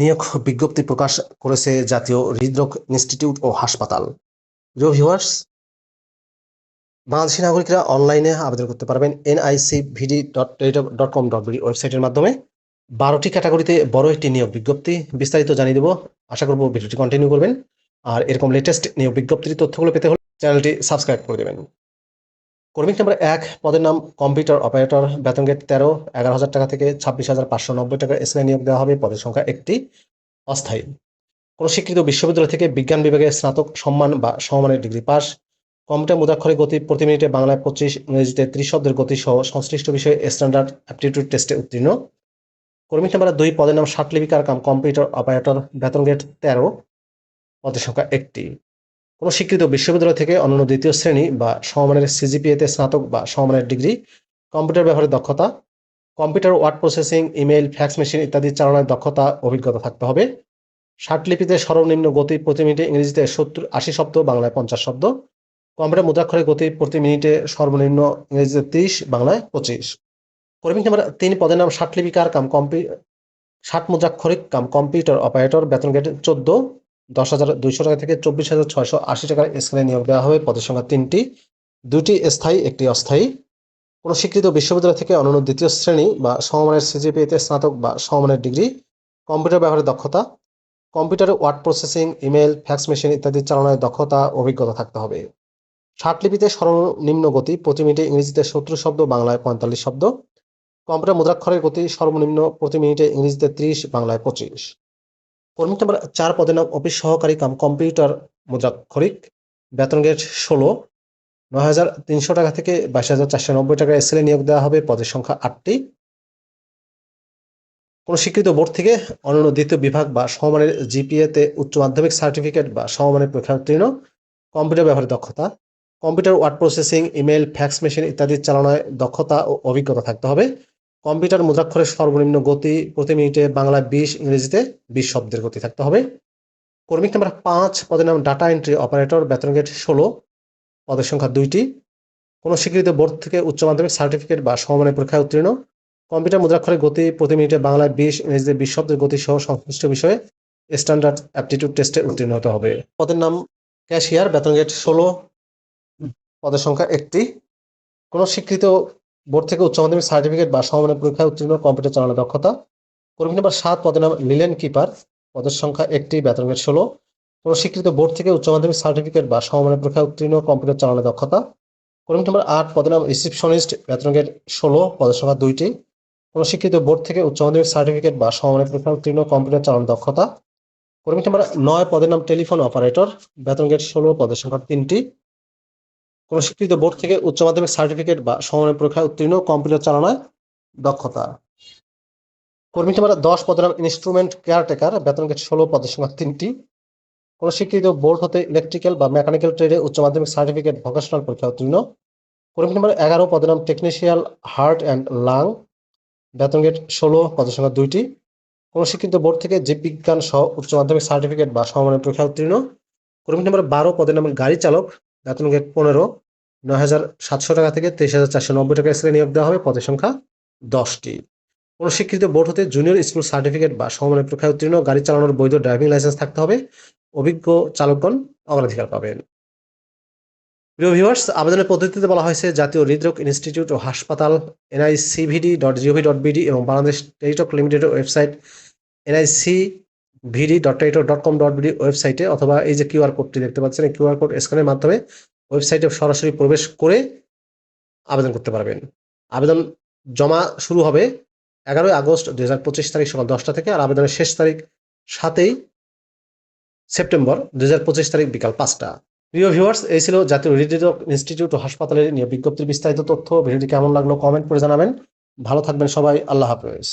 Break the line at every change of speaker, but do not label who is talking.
নিয়োগ বিজ্ঞপ্তি প্রকাশ করেছে জাতীয় হৃদরোগ ইনস্টিটিউট ও হাসপাতাল। প্রিয় ভিউয়ার্স বাংলাদেশি নাগরিকরা অনলাইনে আবেদন করতে পারবেন NIC VD dot dot com dot BD ওয়েবসাইটের মাধ্যমে। বারোটি ক্যাটাগরিতে বড় একটি নিয়োগ বিজ্ঞপ্তি বিস্তারিত জানিয়ে দেবো। আশা করব ভিডিওটি কন্টিনিউ করবেন। আর এরকম লেটেস্ট নিয়োগ বিজ্ঞপ্তির তথ্যগুলো পেতে হলে চ্যানেলটি সাবস্ক্রাইব করে দেবেন। কর্মিক নম্বর এক পদের নাম কম্পিউটার অপারেটর। বেতন গেট তেরো, এগারো হাজার টাকা থেকে ছাব্বিশ হাজার পাঁচশো নব্বই টাকা এসএলএ নিয়োগ দেওয়া হবে। পদের সংখ্যা একটি অস্থায়ী। কোনো স্বীকৃত বিশ্ববিদ্যালয় থেকে বিজ্ঞান বিভাগে স্নাতক সম্মান বা সমমানের ডিগ্রি পাস। কম্পিউটার মুদ্রাক্ষরে গতি প্রতি মিনিটে বাংলায় পঁচিশ, ইংরেজিতে ত্রিশ শব্দের গতি সহ সংশ্লিষ্ট বিষয়ে স্ট্যান্ডার্ড অ্যাপটিটিউড টেস্টে উত্তীর্ণ। কর্মী নাম্বার দুই পদের নাম ষাটলিপিকার কাম কম্পিউটার অপারেটর। বেতন গেট তেরো, পদের সংখ্যা একটি। কোনো স্বীকৃত বিশ্ববিদ্যালয় থেকে অন্যান্য দ্বিতীয় শ্রেণি বা সমমানের সিজিপিএতে স্নাতক বা সমমানের ডিগ্রি, কম্পিউটার ব্যবহারের দক্ষতা, computer word processing, email, fax machine ইত্যাদি চালানোর দক্ষতা, অভিজ্ঞতা থাকতে হবে। ষাটলিপিতে সর্বনিম্ন গতি প্রতি মিনিটে ইংরেজিতে সত্তর, আশি শব্দ, বাংলায় পঞ্চাশ শব্দ। কম্পিউটার মুদ্রাক্ষরে গতি প্রতি মিনিটে সর্বনিম্ন ইংরেজিতে তিরিশ, বাংলায় পঁচিশ। কর্মী নাম্বার তিন পদের নাম ষাটলিপিকার কাম কম্পি ষাট মুদ্রাক্ষরিক কাম কম্পিউটার অপারেটর, বেতন গেট চোদ্দ। দশ হাজার দুইশো টাকা থেকে চব্বিশ হাজার ছয়শো আশি টাকার স্কেলে নিয়োগ দেওয়া হবে। পদের সংখ্যা তিনটি। দুটি স্থায়ী, একটি অস্থায়ী। কোনো স্বীকৃত বিশ্ববিদ্যালয় থেকে অন্যান্য দ্বিতীয় শ্রেণি বা সমমানের সিজিপিএতে স্নাতক বা সমমানের ডিগ্রি, কম্পিউটার ব্যবহারের দক্ষতা, কম্পিউটারে word processing email fax machine ইত্যাদি চালানোর দক্ষতা, অভিজ্ঞতা থাকতে হবে। ষাটলিপিতে সর্বনিম্ন গতি, প্রতি মিনিটে ইংরেজিতে সত্তর শব্দ, বাংলায় পঁয়তাল্লিশ শব্দ। কম্পিউটার মুদ্রাক্ষরের গতি সর্বনিম্ন প্রতি মিনিটে ইংরেজিতে ত্রিশ, বাংলায় পঁচিশ। কর্মী নাম্বার চার পদে নাম অফিস সহকারী কাম কম্পিউটার মুদ্রাক্ষরিক বেতন গেট ষোলো। নয় হাজার তিনশো টাকা থেকে বাইশ হাজার চারশো নব্বই টাকা এসএলএ নিয়োগ দেওয়া হবে। পদের সংখ্যা আটটি। কোনো স্বীকৃত বোর্ড থেকে অন্যান্য দ্বিতীয় বিভাগ বা সমমানের জিপিএতে উচ্চ মাধ্যমিক সার্টিফিকেট বা সমমানের পরীক্ষা উত্তীর্ণ। কম্পিউটার ব্যবহারের দক্ষতা। Computer word processing email fax machine ইত্যাদি চালানোয় দক্ষতা ও অভিজ্ঞতা থাকতে হবে। কম্পিউটার মুদ্রাক্ষরের সর্বনিম্ন গতি প্রতি মিনিটে বাংলায় বিশ, ইংরেজিতে বিশ শব্দের গতি থাকতে হবে। কর্মিক নাম্বার পাঁচ, পদের নাম ডাটা এন্ট্রি অপারেটর, বেতন গেট ষোলো, পদের সংখ্যা দুইটি। কোনো স্বীকৃত বোর্ড থেকে উচ্চ মাধ্যমিক সার্টিফিকেট বা সমমানের পরীক্ষায় উত্তীর্ণ। কম্পিউটার মুদ্রাক্ষরের গতি প্রতি মিনিটে বাংলায় বিশ, ইংরেজিতে বিশ শব্দের গতি সহ সংশ্লিষ্ট বিষয়ে স্ট্যান্ডার্ড অ্যাপটিটিউড টেস্টে উত্তীর্ণ হতে হবে। পদের নাম ক্যাশিয়ার, বেতন গেট ষোলো, পদের সংখ্যা একটি। কোনো স্বীকৃত বোর্ড থেকে উচ্চ মাধ্যমিক সার্টিফিকেট বা সমমানের পরীক্ষায় উত্তীর্ণ কম্পিউটার চালানোর দক্ষতা কর্মী নাম্বার সাত পদের নাম লিলেন কিপার, পদের সংখ্যা একটি বেতন গেট ষোলো। কোনো স্বীকৃত বোর্ড থেকে উচ্চ মাধ্যমিক সার্টিফিকেট বা সমমানের পরীক্ষায় উত্তীর্ণ কম্পিউটার চালানোর দক্ষতা কর্মী নাম্বার আট পদের নাম রিসিপশনিস্ট বেতন গেট ষোলো, পদের সংখ্যা দুইটি। কোনো স্বীকৃত বোর্ড থেকে উচ্চ মাধ্যমিক সার্টিফিকেট বা সমমানের পরীক্ষায় উত্তীর্ণ কম্পিউটার চালানোর দক্ষতা কর্মী নাম্বার নয় পদের নাম টেলিফোন অপারেটর বেতন গেট ষোলো, পদের সংখ্যা তিনটি। কোনো স্বীকৃত বোর্ড থেকে উচ্চ মাধ্যমিক সার্টিফিকেট বা সমমানের পরীক্ষায় উত্তীর্ণ, কম্পিউটার চালানোয় দক্ষতা। কর্মী নাম্বার দশ পদের ইনস্ট্রুমেন্ট কেয়ারটেকার বেতন গেট ষোলো পদের সংখ্যা তিনটি। কোনো স্বীকৃত বোর্ড হতে ইলেকট্রিক্যাল বা মেকানিক্যাল ট্রেডে উচ্চ মাধ্যমিক সার্টিফিকেট ভোকেশনাল পরীক্ষা উত্তীর্ণ। কর্মী নাম্বার এগারো পদের নাম টেকনিশিয়াল হার্ট অ্যান্ড লাং বেতন গেট ষোলো পদের সংখ্যা দুইটি। কোনো স্বীকৃত বোর্ড থেকে জীববিজ্ঞান সহ উচ্চ মাধ্যমিক সার্টিফিকেট বা সমমানের পরীক্ষা উত্তীর্ণ। কর্মী নাম্বার বারো পদের নাম গাড়ি চালক বেতন গেট পনেরো, নয় হাজার সাতশো টাকা থেকে তেইশ হাজার চারশো নব্বই টাকা স্কেলে নিয়োগ দেওয়া হবে। পদের সংখ্যা দশটি। কোনো স্বীকৃত বোর্ড হতে জুনিয়র স্কুল সার্টিফিকেট বা সমমানের পরীক্ষায় উত্তীর্ণ, গাড়ি চালানোর বৈধ ড্রাইভিং লাইসেন্স থাকতে হবে। অভিজ্ঞ চালকগণ অগ্রাধিকার পাবেন। প্রিয় ভিউয়ার্স আবেদনের পদ্ধতিতে বলা হয়েছে, জাতীয় হৃদরোগ ইনস্টিটিউট ও হাসপাতাল NICVD dot GOV dot BD এবং বাংলাদেশ টেলিটক লিমিটেডের website NIC VD dot Teletalk dot com dot BD ওয়েবসাইটে অথবা এই যে কিউআর কোডটি দেখতে পাচ্ছেন, এই কিউআর কোড স্ক্যানের মাধ্যমে ওয়েবসাইটে সরাসরি প্রবেশ করে আবেদন করতে পারবেন। আবেদন জমা শুরু হবে এগারোই আগস্ট দুই হাজার পঁচিশ তারিখ সকাল দশটা থেকে আর আবেদনের শেষ তারিখ সাতই সেপ্টেম্বর দুই হাজার পঁচিশ তারিখ বিকাল পাঁচটা। প্রিয় ভিউয়ার্স এই ছিল জাতীয় হৃদরোগ ইনস্টিটিউট ও হাসপাতালের নিয়ে বিজ্ঞপ্তির বিস্তারিত তথ্য। ভিডিওটি কেমন লাগল কমেন্ট করে জানাবেন। ভালো থাকবেন সবাই। আল্লাহ হাফেজ।